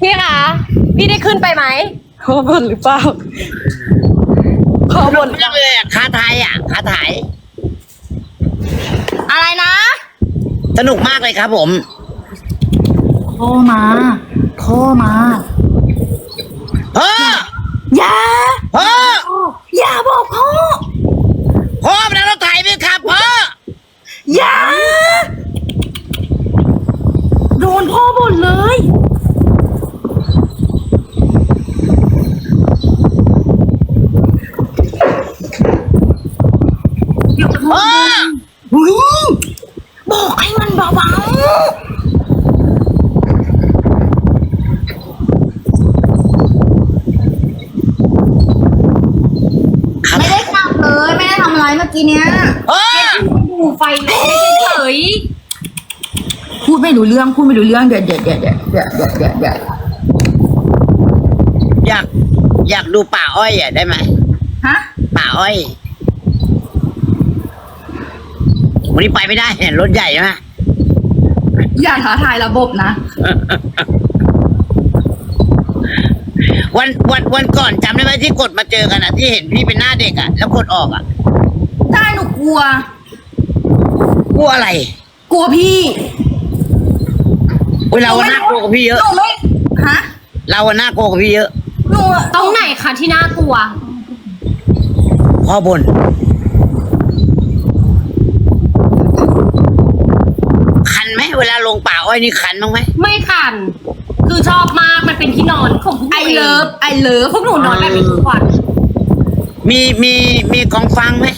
พี่คะพี่ได้ขึ้นไปไหมขอบ่นหรือเปล่าขอบ่นเรื่องเลยอะคาไทยอะคาไทยอะไรนะ สนุกมากเลยครับผมโทรมาโทรมาพ่ออย่าพ่ออ ย่าบอกพ่อ พ่อเป็นนักรถไถไหมครับพ่อ อย่า โดนพ่อบ่นเลย พ่ออุ๊ย กี้เนี้ยเออดูไฟเฉยพูดไม่รู้เรื่องพูดไม่รู้เรื่องเดี๋ยวเดี๋ยวเดี๋ยวเดี๋ยวเดี๋ยวเดี๋ยวเดี๋ยวอยากอยากดูป่าอ้อยอะได้ไหมฮะป่าอ้อยวันนี้ไปไม่ได้เห็นรถใหญ่ไหมอย่าท้าทายระบบนะ วันวันวันก่อนจำได้ไหมที่กดมาเจอกันอะ ที่เห็นพี่เป็นหน้าเด็กอะ แล้วกดออกอะ กลัว กลัวอะไร กลัวพี่เวลาวันน่ากลัวกว่าพี่เยอะ หนูไม่ฮะเราวันน่ากลัวกว่าพี่เยอะ หนูอะๆตรงไหนคะที่น่ากลัว พ่อบน คันไหมเวลาลงป่าอ้อยนี่คันบ้างไหม ไม่ขัน คือชอบมากมันเป็นที่นอนของพวกหไอนูเลิฟไอเลิฟพวกหนูนอนแบบมีทุกวัน มีมีมีกองฟังไหม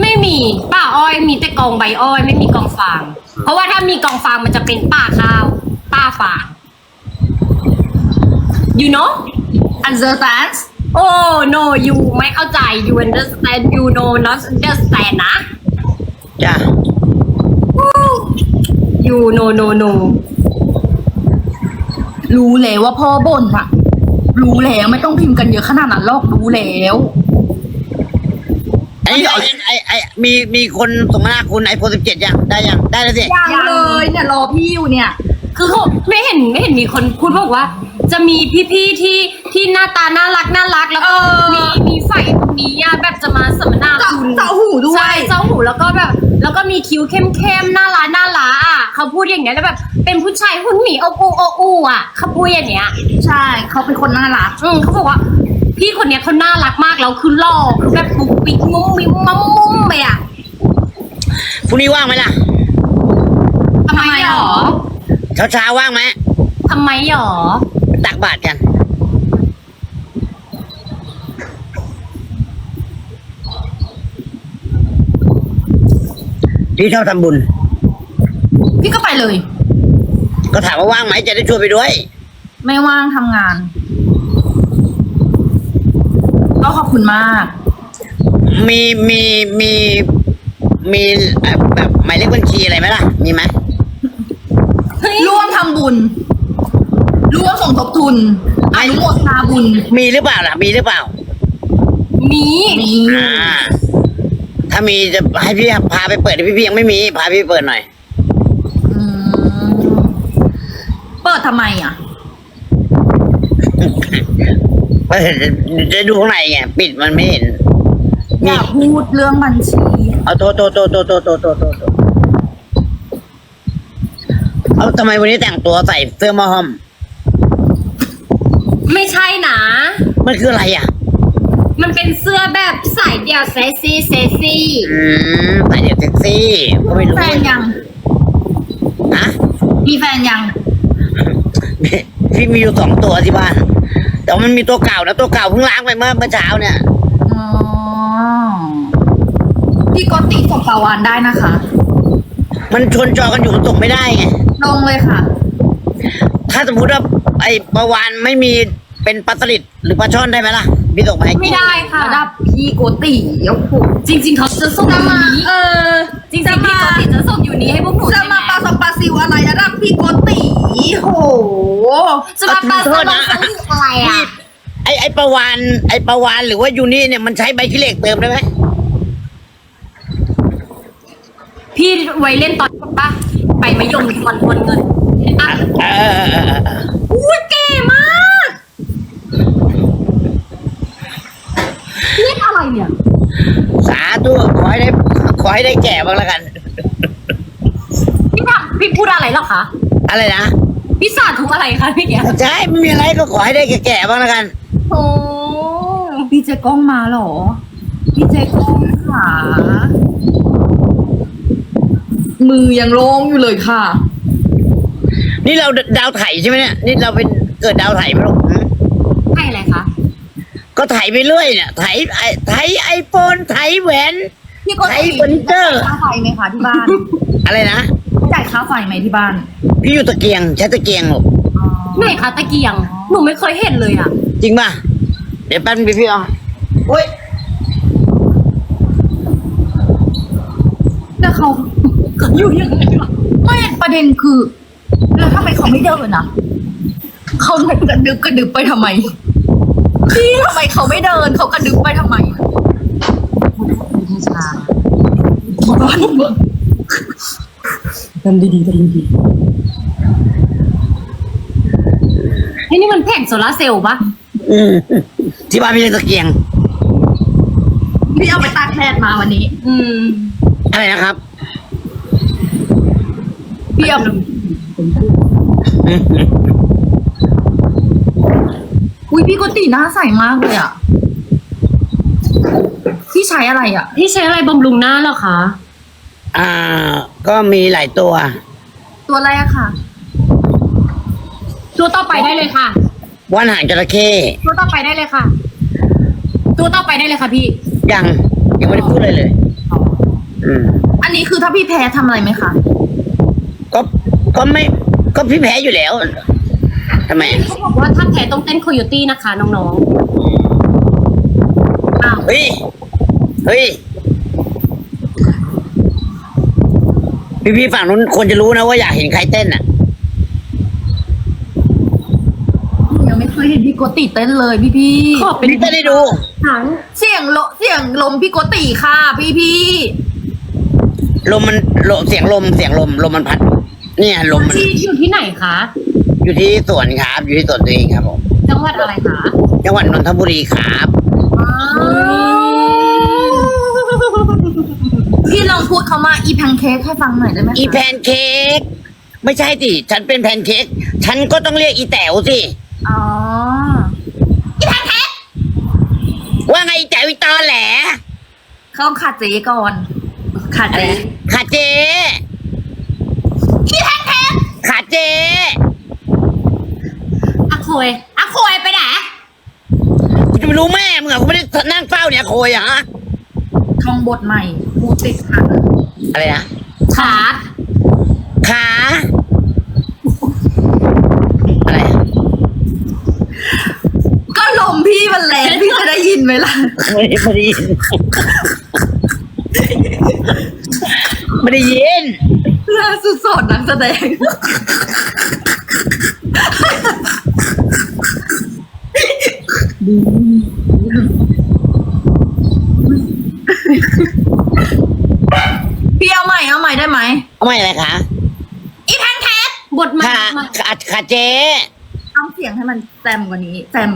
ไม่มีป่าอ้อยมีแต่กองใบอ้อย ไม่มีกองฟาง เพราะว่าถ้ามีกองฟางมันจะเป็นป่าข้าวป่าฟาง you know อันเซอร์ตัน oh no you ไม่เข้าใจ you understand you know not understand นะจ้ะ you no no no รู้แล้วว่าพ่อบ่นอะรู้แล้วไม่ต้องพิมพ์กันเยอะขนาดนั้นหรอกรู้แล้ว ไอ้ไอ้ไอ้ไอ้มีมีคนส่งมาหน้าคุณไอโฟนสิบเจ็ดยังได้ยังได้แล้วสิยังเลยเนี่ยรอพี่อยู่เนี่ย คือเขาไม่เห็นไม่เห็นมีคนพูดบอกว่า จะมีพี่ๆที่ที่หน้าตาน่ารักน่ารักแล้วก็เออมีมีไฟตรงนี้อะแบบจะมาสัมมนาเจาะคุณเจาะหูด้วยใช่เจ้าหูแล้วก็แบบ แล้วก็มีคิ้วเข้มๆน่ารักน่ารักอะเขาพูดอย่างเงี้ยแล้วแบบ เป็นผู้ชายหุ่นหมีโออูโออูอะเขาพูดอย่างเงี้ยใช่เขาเป็นคนน่ารักอืมเขาบอกว่า พี่คนเนี้ยเขาน่ารักมากแล้วคือหล่อคือแบบปุ๊กปิ๊กมุ้งมิ้มมัมมุ้มไปอะพรุ่งนี้ว่างไหมล่ะทำไมหรอเช้าเช้าๆว่างไหมทำไมหรอตักบาตรกันพี่ชอบทำบุญ พี่ก็ไปเลย ก็ถามว่าว่างไหมจะได้ชวนไปด้วย ไม่ว่างทำงาน ก็ขอบคุณมาก มีมีมีมีเอ่อแบบหมายเลขบัญชีอะไรไหมล่ะ มีไหมร่วมทำบุญ ร่วมสมทบทุนอนุโมทนาบุญมีหรือเปล่าล่ะ มีหรือเปล่า มีมีอ่า ถ้ามีจะให้พี่พาไปเปิดพี่พี่ยังไม่มี พาพี่ไปเปิดหน่อย อืมเปิดทำไมอะ เปิดจะดูข้างในไงปิดมันไม่เห็นอย่าพูดเรื่องบัญชีเอาโทษโทษโทษโทษโทษโทษโทษโทษโทษเอาทำไมวันนี้แต่งตัวใส่เสื้อหมอห้อม ไม่ใช่นะ มันคืออะไรอะ มันเป็นเสื้อแบบสายเดี่ยวเซซี่เซซี่อืมใส่เด็กเซ็กซี่ก็ไม่รู้แฟนยังฮะมีแฟนยัง พี่มีอยู่สองตัวที่บ้าน แต่ว่ามันมีตัวเก่านะตัวเก่าเพิ่งล้างไปเมื่อเมื่อเช้าเนี่ยอ๋อพี่โกติส่งปลาวานได้นะคะ มันชนจอกันอยู่มันส่งไม่ได้ไงลงเลยค่ะ ถ้าสมมติว่าไอ้ปลาวานไม่มีเป็นปลาสลิดหรือปลาช่อนได้ไหมล่ะพี่ส่งมาให้ไม่ได้ค่ะระดับพี่โกติโอ้โหจริง ๆ เขาจะส่งอยู่นี้เออ จริงๆพี่โกติจะส่งอยู่นี้ให้พวกหนูจะใช่ไหมมาปลาสปลาซิวอะไรระดับพี่โกติโห จะมาปลาสลิดอะไรอะไอ้ไอ้ปลาวานไอ้ปลาวานหรือว่ายูนี่เนี่ยมันใช้ใบขี้เหล็กเติมได้ไหมพี่ไว้เล่นตอนปะไปมายมทอนทอนเงินเห็นปะเออเออเออเอออุ้ยเก๋มากเล่นอะไรเนี่ย สาธุขอให้ได้ขอให้ได้แก่บ้างแล้วกัน พี่ทำพี่พูดอะไรหรอคะ อะไรนะ พี่สาธุอะไรคะพี่เกียรติใช่ไม่มีอะไรก็ขอให้ได้แก่ๆบ้างแล้วกัน โอ้พี่เจกล้องมาเหรอ พี่เจกล้องค่ะ มือยังโล่งอยู่เลยค่ะ นี่เราดาวไถใช่ไหมเนี่ย นี่เราเป็นเกิดดาวไถไหมลูกหืมให้อะไรคะ ก็ไถไปเรื่อยเนี่ยไถไอไถไอโฟนไถแหวนพี่โกไถติเฟอร์นิเจอร์ค่าไฟไหมคะที่บ้าน อะไรนะจ่าย ค่าไฟไหมที่บ้าน พี่อยู่ตะเกียงใช้ตะเกียงลูกไหนคะตะเกียง หนูไม่เคยเห็นเลยอะ จริงป่ะ เดี๋ยวแป๊บนึงพี่เอาโอ้ยแต่เขาอยู่ยังไงวะไม่ประเด็นคือ แล้วทำไมเขาไม่เดินอะเขากระดึบกระดึบไปทำไมพี่ทำไมเขาไม่เดิน เขากระดึบไปทำไมช้าทำดีๆทำดีๆนี่มันแผงโซลาร์เซลล์ปะอืมที่บ้านพี่เล่นตะเกียง พี่เอาไปตากแดดมาวันนี้ อืมอะไรนะครับพี่เอาอุ้ยพี่โกติหน้าใสมากเลยอะ พี่ใช้อะไรอะ พี่ใช้อะไรบำรุงหน้าเหรอคะ อ่า ก็มีหลายตัว ตัวแรกค่ะ ตัวต่อไปได้เลยค่ะ ว่านหางจระเข้ตัวต่อไปได้เลยค่ะ ตัวต่อไปได้เลยค่ะพี่ ยัง ยังไม่ได้พูดเลยเลย อืม อันนี้คือถ้าพี่แพ้ทำอะไรไหมคะก็ก็ไม่ก็พี่แพ้อยู่แล้วทำไมเขาบอกว่าถ้าแพ้ต้องเต้นโคโยตี้นะคะ น้องอ้าวเฮ้ย เฮ้ย พี่พี่ๆฝั่งนู้นควรจะรู้นะว่าอยากเห็นใครเต้นอะ ยังไม่เคยเห็นพี่โกติเต้นเลยพี่พี่ๆขอเป็นพี่เต้นให้ดู ถังเสียงลเสียงลมพี่โกติค่ะพี่พี่ลมมันลมเสียงลมเสียงลมลมมันพัด เนี่ยลมมันที่อยู่ที่ไหนคะ อยู่ที่สวนครับ อยู่ที่สวนตัวเองครับผมจังหวัดอะไรคะจังหวัดนนทบุรีครับ พี่ลองพูดเขามาอีแพนเค้กให้ฟังหน่อยได้ไหมคะอีแพนเค้กไม่ใช่สิฉันเป็นแพนเค้กฉันก็ต้องเรียกอีแต๋วสิอ๋อว่าไงอีแต๋วอีตอแหลเขาต้องขาดเจ๊ก่อนขาดอะไรเจ๊นะขาเจอีแพนเค้กขาเจอะโคยอะโคยไปไหนกูจะไปรู้แม่มึงเหรอกูไม่ได้นั่งเฝ้าเนี่ยโคยอะฮะ ท่องบทใหม่พูดติดค่ะอะไรนะขาขาอะไรอะก็ลมพี่มันแรงพี่จะได้ยินไหมล่ะไม่ได้ไม่ได้ยินไม่ได้ยินล่าสุดสอนนักแสดง พี่เอาใหม่เอาใหม่ได้ไหมเอาไม่อะไรคะอีแพนเค้กบทใหม่ขาบทใหม่ขาขาเจทำเสียงให้มันแซมกว่านี้แซม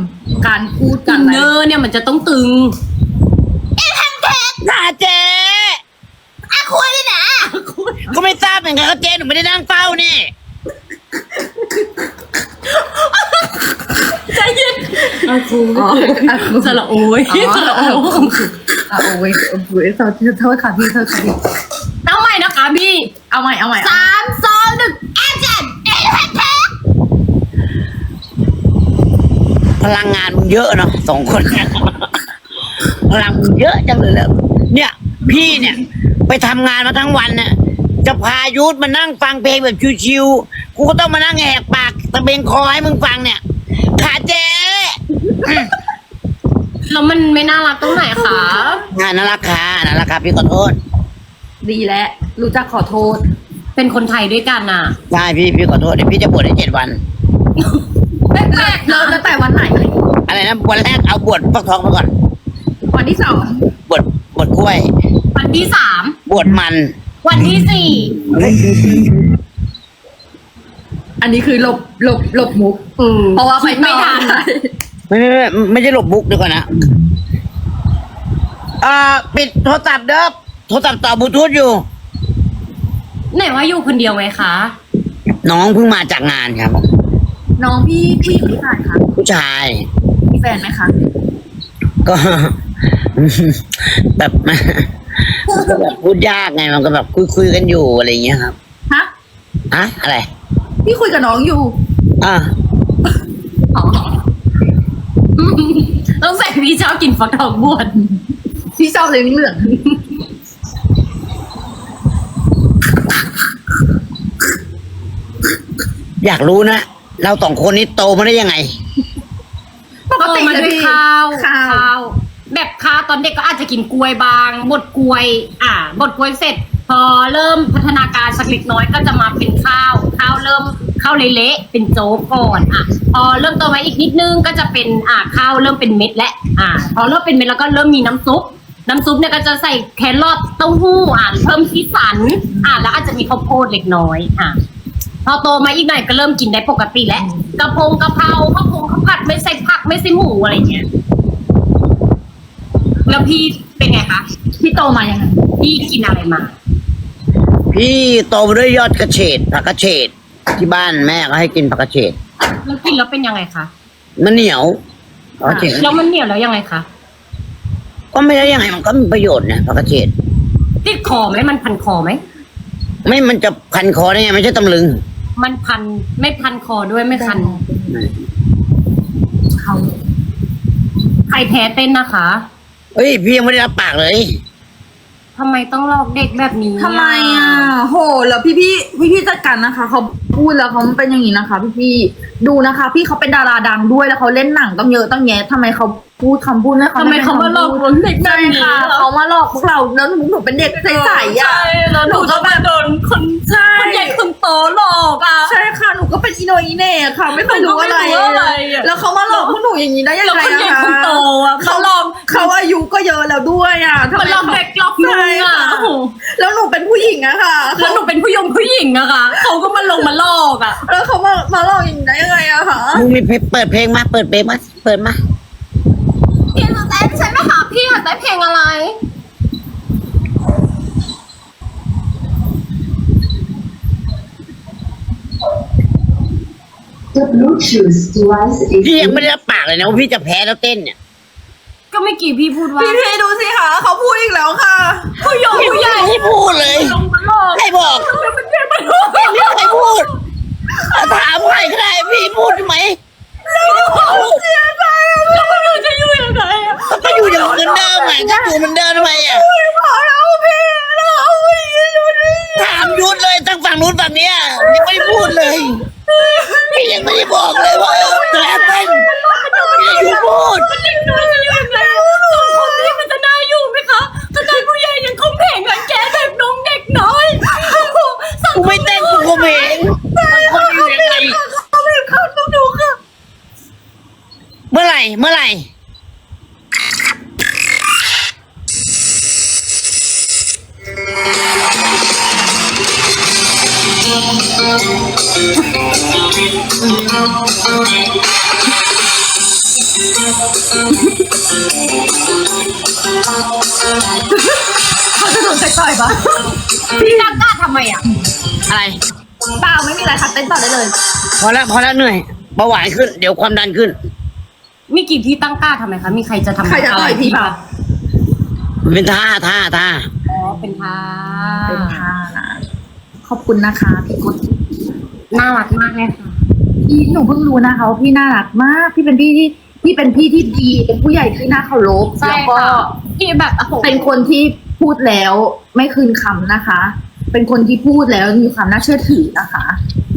การพูดกัอินนอะไรเนอร์เนี่ยมันจะต้องตึงขาเจอะคุยเลยนะก็ไม่ทราบเหมือนกันครับเจหนูไม่ได้นั่งเฝ้านี่ ใจเย็นอากูอากูสระโอ้ยสระโอ้อาโอ้ยโอ้ยโทษค่ะพี่โทษค่ะพี่เอาใหม่นะคะพี่เอาใหม่เอาใหม่สามสองหนึ่งแอคชั่นเอ็นแท็พลังงานมึงเยอะเนาะสองคนพลังมึงเยอะจังเลยเนี่ย พี่เนี่ย ไปทำงานมาทั้งวันเนี่ยจะพายุทธมานั่งฟังเพลงแบบชิวๆกูก็ต้องมานั่งแหกปากตะเบงคอให้มึงฟังเนี่ย ขาเจ๊แล้วมันไม่น่ารักตรงไหนคะงานน่ารักค่ะน่ารักค่ะพี่ขอโทษดีแล้วรู้จักขอโทษ เป็นคนไทยด้วยกันอะใช่พี่พี่ขอโทษเดี๋ยวพี่จะบวชได้เจ็ดวันแปลกๆเริ่นะมตั้งแต่วันไหน อะไรนะวันแรกเอาบวชฟักทองไปก่อน วันที่สองบวชบวชกล้วย วันที่สามบวชมัน วันที่สี่อันนี้คือหลบหลบหลบมุกอืม เพราะว่าไปคิดไม่ทันไม่ไม่ไม่ไม่ใช่หลบบุกเดียวก่อนนะอ่าปิดโทรศัพท์เด้อโทรศัพท์ต่อบลูทูธอยู่ ไหนว่าอยู่คนเดียวไงคะ น้องเพิ่งมาจากงานครับ น้องพี่พี่ผู้ชายคะผู้ชาย มีแฟนไหมคะก็ แบบ มันก็แบบพูดยากไงมันก็แบบคุยคุยๆกันอยู่อะไรอย่างเงี้ยครับฮะ อะอะไร พี่คุยกับน้องอยู่ อะอ๋อ ต้องใส่พี่ชอบกินฟักทองบวชพี่ชอบเลยเหลืองอยากรู้นะ เราสองคนนี้โตมาได้ยังไง ปกติโตมาเลยด้วยพี่ข้าวข้าววแบบข้าวตอนเด็กก็อาจจะกินกล้วยบาง บดกล้วย อ่า บดกล้วยเสร็จ พอเริ่มพัฒนาการสักเล็กน้อยก็จะมาเป็นข้าว ข้าวเริ่ม ข้าวเละๆเป็นโจ๊กก่อนอะพอเริ่มโตมาอีกนิดนึงก็จะเป็นอ่าข้าวเริ่มเป็นเม็ดและอ่าพอเริ่มเป็นเม็ดแล้วก็เริ่มมีน้ำซุป น้ำซุปเนี่ยก็จะใส่แครอทเต้าหู้อ่าเพิ่มที่สันอ่าแล้วอาจจะมีข้าวโพดเล็กน้อยอ่าพอโตมาอีกหน่อยก็เริ่มกินได้ปกติแล้วกระพงกระเพราข้าวโพงข้าวผัดไม่ใส่ผักไม่ใส่หมูอะไรเงี้ยแล้วพี่เป็นไงคะพี่โตมายังไงพี่กินอะไรมา พี่โตมาด้วยยอดกระเฉดผักกระเฉด ที่บ้านแม่ก็ให้กินผักกระเฉดแล้วกินแล้วเป็นยังไงคะมันเหนียวผักกระเฉดแล้วมันเหนียวแล้วยังไงคะก็ไม่ได้ยังไงมันก็มีประโยชน์นะผักกระเฉดติดคอไหมมันพันคอไหมไม่มันจะคันคอได้ไงไม่ใช่ตำลึง มันพันไม่พันคอด้วยไม่คันเขาใครแพ้เต้นนะคะเฮ้ยพี่ยังไม่ได้รับปากเลยทำไมต้องหลอกเด็กแบบนี้ทำไมอะ โห แล้วพี่พี่พี่พี่จัดการนะคะเขาพูดแล้วเขาเป็นอย่างนี้นะคะพี่พี่ดูนะคะ พี่เขาเป็นดาราดังด้วยแล้วเขาเล่นหนังต้องเยอะต้องแยะทำไมเขาพูดคำพูดนั้นทำไมเขามาหลอกลวงเด็กแบบใช่นี้ค่ะล่ะเขามาหลอกพวกเราแล้วหนูหนูเป็นเด็กใสๆอะใช่แล้วหนูก็มาโดนคนใช่คนใหญ่คนโตหลอกอะใช่ค่ะหนูก็เป็นอีโนอีเหน่ค่ะ ไม่เคยรู้อะไรหนูก็ไม่รู้อะไรอะแล้วเขามาหลอกพวกหนูอย่างนี้ได้ยังแล้วไงคนใหญ่อะคนคะโตอะเขามาหลอกเขาอายุก็เยอะแล้วด้วยอะทำมันไมหลอกเขาเด็กหลอกลุงใช่อะค่ะโอ้โหแล้วหนูเป็นผู้หญิงอะค่ะแล้วหนูเป็นผู้ยงผู้หญิงอะค่ะเขาก็มาลงมาลอกอะแล้วเขามามาหลอกอย่างนี้ได้ยังไงอะคะมึงมีเพลงเปิดเพลงมาเปิดเพลงมาเปิดมาพี่จะเต้นใช่ไหมคะพี่อยากได้เพลงอะไร The Bluetooth device is พี่ยังไม่ได้รับปากเลยนะว่าพี่จะแพ้แล้วเต้นเนี่ยก็เมื่อกี้พี่พูดว่าพี่พี่ดูสิคะเขาพูดอีกแล้วค่ะผู้ยงพี่ผู้ใหญ่ ไม่พูดเลย ลง มาลอกใครบอกเป็นเพลงมาลอกไม่มีใครพูด ถามใครก็ได้พี่พูดไหมเสียใจอะแล้วมันจะอยู่ยังไงอะก็อยู่อย่างเหมือนเดิมไงก็อยู่เหมือนเดิมทำไมอะพอแล้วพี่เราไม่อยู่ดิถามยุดเลยทั้งฝั่งนู้นฝั่งเนี้ยยังไม่ได้พูดเลยพี่ยังไม่ได้บอกเลยว่าจะแพ้เต้นพี่ยังอยู่พูดมันเด็กน้อยจะอยู่ยังไงสองคนนี้มันจะน่าอยู่ไหมคะขนาดผู้ใหญ่ยังคมเพลงรังแกเด็กน้องเด็กน้ เขาจะโดนใส่ต่อยปะพี่นักกล้าทำไมอะอะไร เปล่าไม่มีอะไรค่ะเต้นต่อได้เลย พอแล้วพอแล้วเหนื่อยเบาหวานขึ้น เดี๋ยวความดันขึ้น มีกี่พี่ตั้งกล้าทำไมคะ มีใครจะทำใครจะต่อยพี่เปล่ามันเป็นท่าท่าท่าอ๋อ เป็นท่าเป็นท่านะขอบคุณนะคะพี่กุ๊ดน่ารักมากเลยค่ะพี่หนูเพิ่งรู้นะคะว่าพี่น่ารักมาก พี่เป็นพี่ที่พี่เป็นพี่ที่ดี เป็นผู้ใหญ่ที่น่าเคารพแล้วก็ ที่แบบโอ้โหเป็นคนที่พูดแล้วไม่คืนคำนะคะ เป็นคนที่พูดแล้วมีความน่าเชื่อถือนะคะ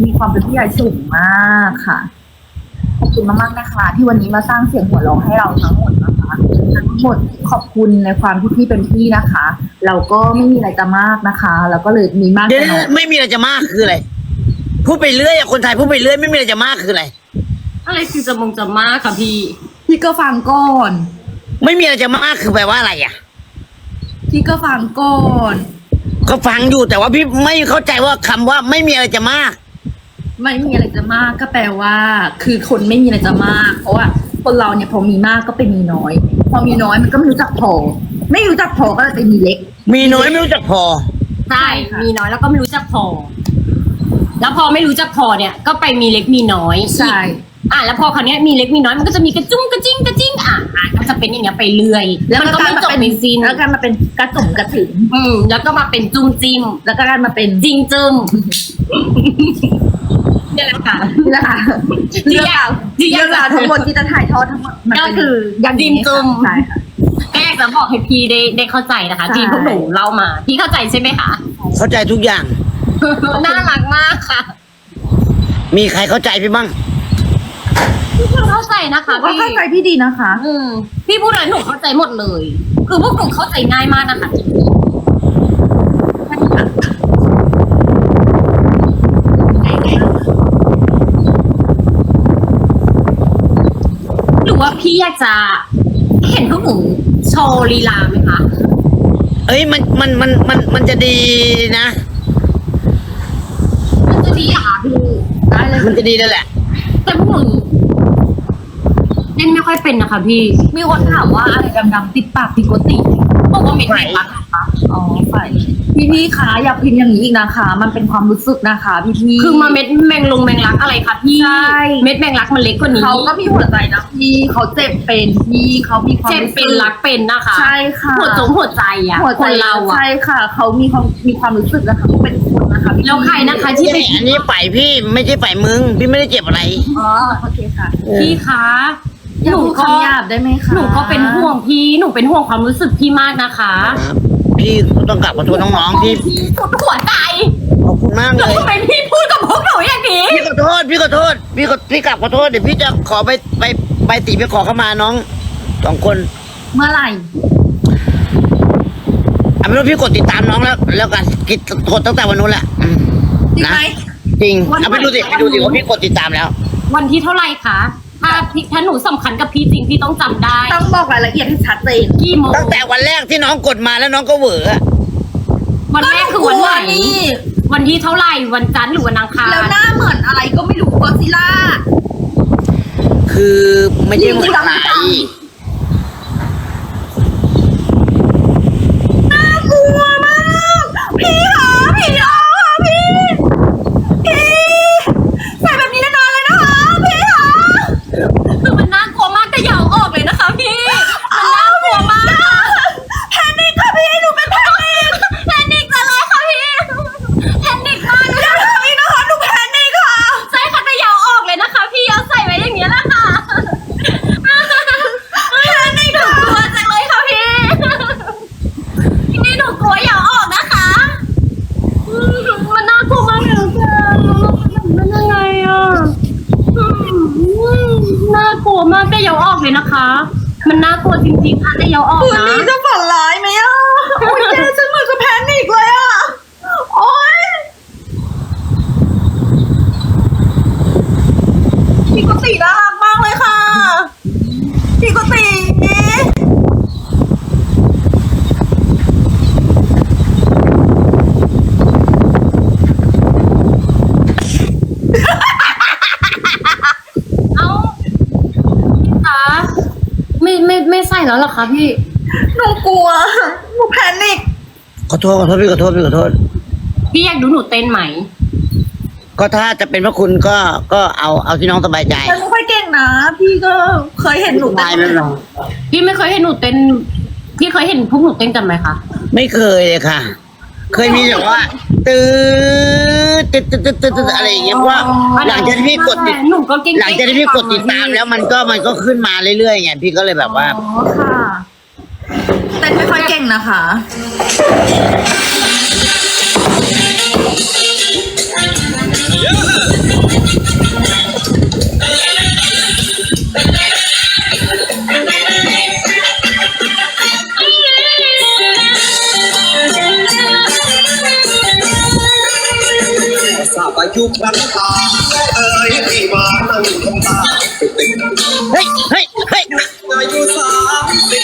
มีความเป็นผู้ใหญ่สูงมากค่ะ ขอบคุณมากๆนะคะ ที่วันนี้มาสร้างเสียงหัวเราะให้เราทั้งหมดนะคะทั้งหมดขอบคุณในความที่พี่เป็นพี่นะคะ เราก็ไม่มีอะไรจะมากนะคะแล้วก็เลยมีมากเดี๋ยวแต่น้อยนะไม่มีอะไรจะมากคืออะไรพูดไปเรื่อยอะคนไทยพูดไปเรื่อยไม่มีอะไรจะมากคืออะไร อะไรคือจะมงจะมากค่ะพี่ พี่ก็ฟังก่อน ไม่มีอะไรจะมากคือแปลว่าอะไรอะ พี่ก็ฟังก่อนก็ฟังอยู่แต่ว่าพี่ไม่เข้าใจว่าคำว่าไม่มีอะไรจะมาก ไม่มีอะไรจะมากก็แปลว่า คือคนไม่มีอะไรจะมาก เพราะว่าคนเราเนี่ยพอมีมากก็ไปมีน้อย พอมีน้อยมันก็ไม่รู้จักพอ ไม่รู้จักพอก็เลยไปมีเล็ก มีน้อยไม่รู้จักพอ ใช่ค่ะ มีน้อยแล้วก็ไม่รู้จักพอ แล้วพอไม่รู้จักพอเนี่ย ก็ไปมีเล็กมีน้อยใช่อ่ะแล้วพอคราวเนี้ยมีเล็กมีน้อยมันก็จะมีกระจุ้งกระจิ้งกระจิ้งอะอะก็จะเป็นอย่างเงี้ยไปเรื่อยแล้วมันก็ไม่จบไม่สิ้นแล้วกันมาเป็นกระจุ่มกระถึงอืมแล้วก็มาเป็นจุ้มจิ้มแล้วก็กันมาเป็นจริงจึงเนี่ยแหละค่ะนี่แหละค่ะที่เรื่องอยากราวที่อยากเรื่องราวทั้งหมดที่จะถ่ายทอดทั้งหมดมันก็เป็นคืออย่างจิ้นี้มจุ่มค่ะใช่ค่ะก็อยากจะบอกให้พี่ได้ได้เข้าใจนะคะใช่ที่พวกหนูเล่ามา พี่เข้าใจใช่ไหมคะเข้าใจทุกอย่างน่ารักมากค่ะ มีใครเข้าใจพี่บ้าง พี่เข้าใจนะคะก็พี่เข้าใจพี่ดีนะคะ อืมพี่พูดอะไรหนูเข้าใจหมดเลย คือพวกหนูเข้าใจง่ายมากนะคะหรือว่าพี่อยากจะเห็นพวกหนูโชว์ลีลาไหมคะเอ้ยมันมันมันมันมันจะดีนะ มันจะดีเหรอะพี่ได้เลยมันจะดีนั่นแหละ แต่พวกหนู เล่นไม่ค่อยเป็นนะคะพี่ มีคนถามว่าอะไรดำๆติดปากพี่โกติบอกว่าเม็ดเม็ดรักนะคะอ๋อใส่พี่พี่ๆคะอย่าพิมพ์อย่างนี้อีกนะคะ มันเป็นความรู้สึกนะคะ พี่พี่ คือมาเม็ดแมงลงแมงลักอะไรคะพี่ ใช่ เม็ดแมงลักมันเล็กกว่านี้เขาก็มีหัวใจนะพี่เขาเจ็บเป็นพี่เขามีความเจ็บรู้สึเป็นรักเป็นนะคะใช่ค่ะหัวจงหัวใจอะหัวคใจนเราอะใช่ค่ะ เขามีความมีความรู้สึกนะคะเขาเป็นคนนะคะพี่แล้วใครนะคะที่ไปอันนี้ฝ่ายพี่ไม่ใช่ฝ่ายมึง พี่ไม่ได้เจ็บอะไร อ๋อโอเคค่ะ พี่คะ อย่าหนูพูดก็คำหยาบได้ไหมคะหนูก็เป็นห่วงพี่ หนูเป็นห่วงความรู้สึกพี่มากนะคะครับพี่ต้องกลับขอโทษน้องๆที่สุดหัวใจขอบคุณมากเลแล้วย ทำไมพี่พูดกับพวกหนูอย่างนี้ พี่ขอโทษ พี่ขอโทษ พี่ขอพี่กลับขอโทษเดี๋ยวพี่จะขอไปไปไปตีไปขอเข้ามาน้องสองคนเมื่อไหร่เอาเป็นว่าพี่กดติดตามน้องแล้ว แล้วกันกิดกดตั้งแต่วันนู้นแหละอืมจริงนะไหม จริงเอาไปดูสิไปดูสิว่าพี่กดติดตามแล้ว วันที่เท่าไหร่คะ ถ้าพี่ถ้าหนูสำคัญกับพี่จริงพี่ต้องจำได้ต้องบอกรายละเอียดให้ชัดเจนกี่โมงตั้งแต่วันแรกที่น้องกดมาแล้วน้องก็เหวออะวันแรกคือวันไหนนี่วันที่เท่าไหร่วันจันทร์หรือวันอังคารแล้วหน้าเหมือนอะไรก็ไม่รู้ก็ซิล่าคือไม่ใช่เหมือนอะไรน่ากลัวมาก พี่คะพี่เอาค่ะพี่ พี่ใส่แบบนี้นานๆเลยนะคะ พี่คะ คือมันน่ากลัวมากแต่อย่าเอาออกเลยนะคะพี่มันน่ากลัวมาก แพนิคค่ะพี่หนูเป็นแพนิค แพนิคอะไรคะพี่แพนิคมากเลย อย่าทำอีกนะคะหนูแพนิคค่ะ ใช่ค่ะแต่อย่าเอาออกเลยนะคะ พี่เอาใส่ไว้อย่างนี้ยแหละค่ะแพนิคหนูกลัวจังเลยค่ะพี่พี่หนูกลัวอย่าเอาออกนะคะอืมมันน่ากลัวมากเลยค่ะมันยังไงอะอืมน่ ได้เยาออกเลยนะคะ มันน่ากลัวจริงๆค่ะได้เยาออกคืนนะนี้จะฝันร้ายไหมอะ โอ้ยแกฉันเหมือนจะแพนิกเลยอะ โอ้ยพี่กุฏิน่ารักมากเลยค่ะ พี่กุฏิ เอ้าคะไม่ไม่ไม่ใส่ แล้วเหรอคะพี่หนูกลัวหนูแพนิคขอโทษขอโทษพี่ขอโทษพี่ขอโทษ พี่อยากดูหนูเต้นไหม ก็ถ้าจะเป็นพระคุณก็ก็เอาเอาที่น้องสบายใจฉันไม่ค่อยเก่งนะ พี่ก็เคยเห็นหนูได้ไหมน้องพี่ไม่เคยเห็นหนูเต้นพี่เคยเห็นพวกหนูเต้นกันไหมคะไม่เคยเลยค่ะ เคยมีแบบว่าตื้อตึ๊ดตึ๊ดตึ๊ดตึ๊ดตึ๊ดอะไรอย่างเงี้ยเพราะว่าหลังจากที่พี่กดติดหนูก็เก่งๆหลังจากที่พี่กดติดตามแล้วมันก็มันก็ขึ้นมาเรื่อยๆไงพี่ก็เลยแบบว่า อ๋อค่ะเต้นไม่ค่อยเก่งนะคะท ราบอายุครั้งตาเอ้ยที่มานั่งทำตาติดเฮ้ยเฮ้ยเฮ้ยอายุสามสิ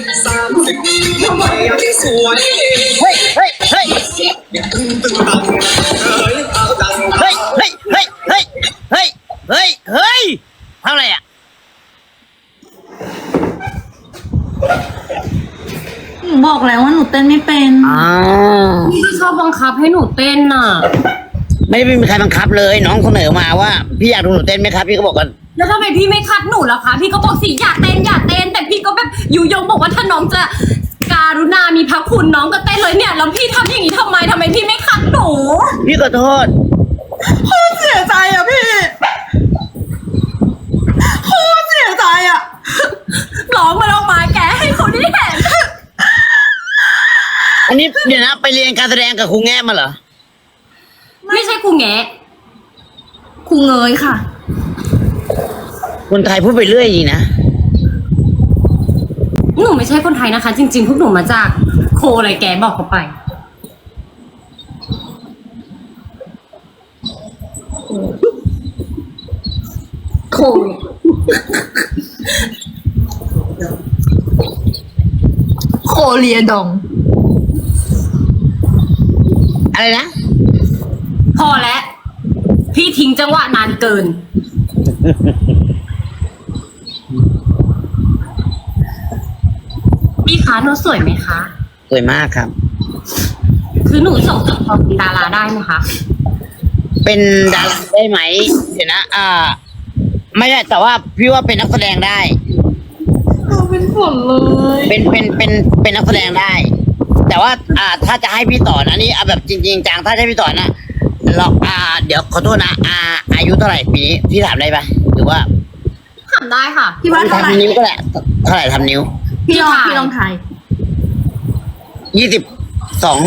บสามสิบทำไมยังสวยเฮ้ยเฮ้ยเฮ้ยยังตึงตึงตังเอ้ยเอาดังเฮ้ยเฮ้ยเฮ้ยเฮ้ยเฮ้ยเฮ้ยเฮ้ยทำอะไรอะหนูบอกแล้วว่าหนูเต้นไม่เป็นอ๋อพี่ก็ชอบบังคับให้หนูเต้นน่ะ ไม่ได้มีใครบังคับเลย น้องเสนอมาว่าพี่อยากดูหนูเต้นไหมครับพี่ก็บอกกันแล้วทำไมพี่ไม่คัดหนูล่ะคะพี่ก็บอกสิอยากเต้นอยากเต้น แต่พี่ก็แบบอยู่ยงบอกว่าถ้าน้องจะการุณามีพระคุณน้องก็เต้นเลยเนี่ยแล้วพี่ทำอย่างนี้ทำไมทำไมพี่ไม่คัดหนูพี่ขอโทษเสียใจอะพี่โคตรเสียใจอะร้องมันออกมาแกให้เขาได้เห็นอันนี้เดี๋ยวนะไปเรียนการแสดงกับครูแง่มาเหรอ ไม่ใช่กูแงะครูเงยค่ะ คนไทยพูดไปเรื่อยจริงนะหนูไม่ใช่คนไทยนะคะ จริง ๆ พวกหนูมาจากโคอะไรแกบอกเขาไป โคโคเรียดอง อะไรนะ พอแล้ว พี่ทิ้งจังหวะนานเกิน พี่คะหนูสวยไหมคะ สวยมากครับ คือหนูส่งตัวความเป็นดาราได้ไหมคะ เป็นดาราได้ไหมเดี๋ยวนะอ่า ไม่ได้แต่ว่าพี่ว่าเป็นนักแสดงได้ เป็นผลเลยเป็นเป็นเป็นเป็นนักแสดงได้ แต่ว่าอ่าถ้าจะให้พี่สอนอันนี้เอาแบบจริง ๆจังถ้าจะให้พี่สอนนะ เราอ่า เดี๋ยวขอโทษนะอ่าอายุเท่าไหร่ปีนี้พี่ถามได้ปะหรือว่าถามได้ค่ะ พี่ว่าเท่าไหร่ทำนิ้วก็แหละเท่าไหร่ทำนิ้ว พี่ลองพี่ทายพี่ลองทายยี่สิบสอง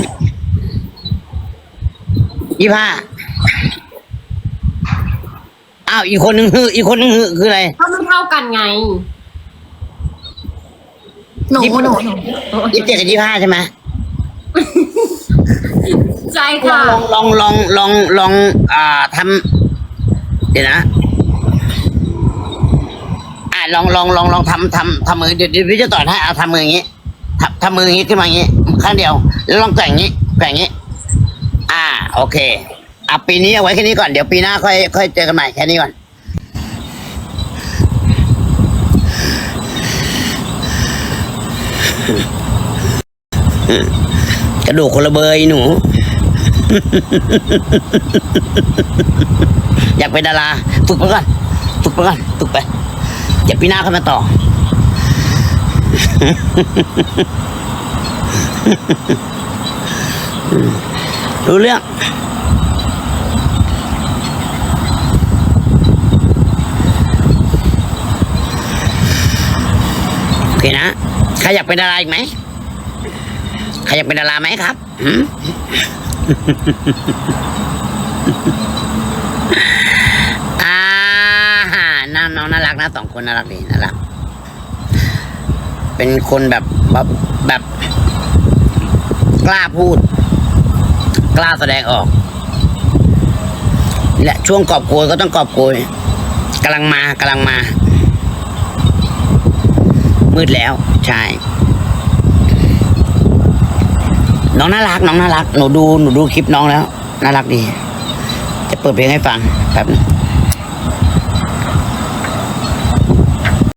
ยี่ห้าอ้าวอีกคนนึงคืออีกคนนึงคือคืออะไรก็ไม่เท่ากันไงหนูหนูหนูยี่สิบเจ็ดกับยี่ห้าใช่ไหม ใจลค่ะองลองลองลองลองอ่าทำเดี๋ยวนะอ่าลองลองลองลองทำทำทำมือเดี๋ยวเดี๋ยวพี่จะสอนให้เอาทำมืออย่างนี้ทำทำมืออย่างนี้ขึ้นมาอย่างนี้ข้างเดียว แล้วลองแกว่งอย่างนี้แกว่งอย่างนี้ อ่า โอเคอะปีนี้เอาไว้แค่นี้ก่อนเดี๋ยวปีหน้าค่อยค่อยเจอกันใหม่แค่นี้ก่อน กระดูกคนละเบยหนู อยากเป็นดารา ฝึกไปก่อน ฝึกไปก่อน ฝึกไปเดี๋ยวปีหน้าค่อยมาต่อ รู้เรื่องโอเคนะ ใครอยากเป็นดาราอีกไหมใครอยากเป็นดาราไหมครับ อ่าน้าน้องน่ารักนะสองคนน่ารักดีน่ารัก เป็นคนแบบแบบแบบ กล้าพูด กล้าแสดงออก และช่วงกอบโกยก็ต้องกอบโกยกำลังมากำลังมา มืดแล้ว ใช่ น้องน่ารัก น้องน่ารัก หนูดูหนูดูคลิปน้องแล้ว น่ารักดี จะเปิดเพลงให้ฟังแบบนึง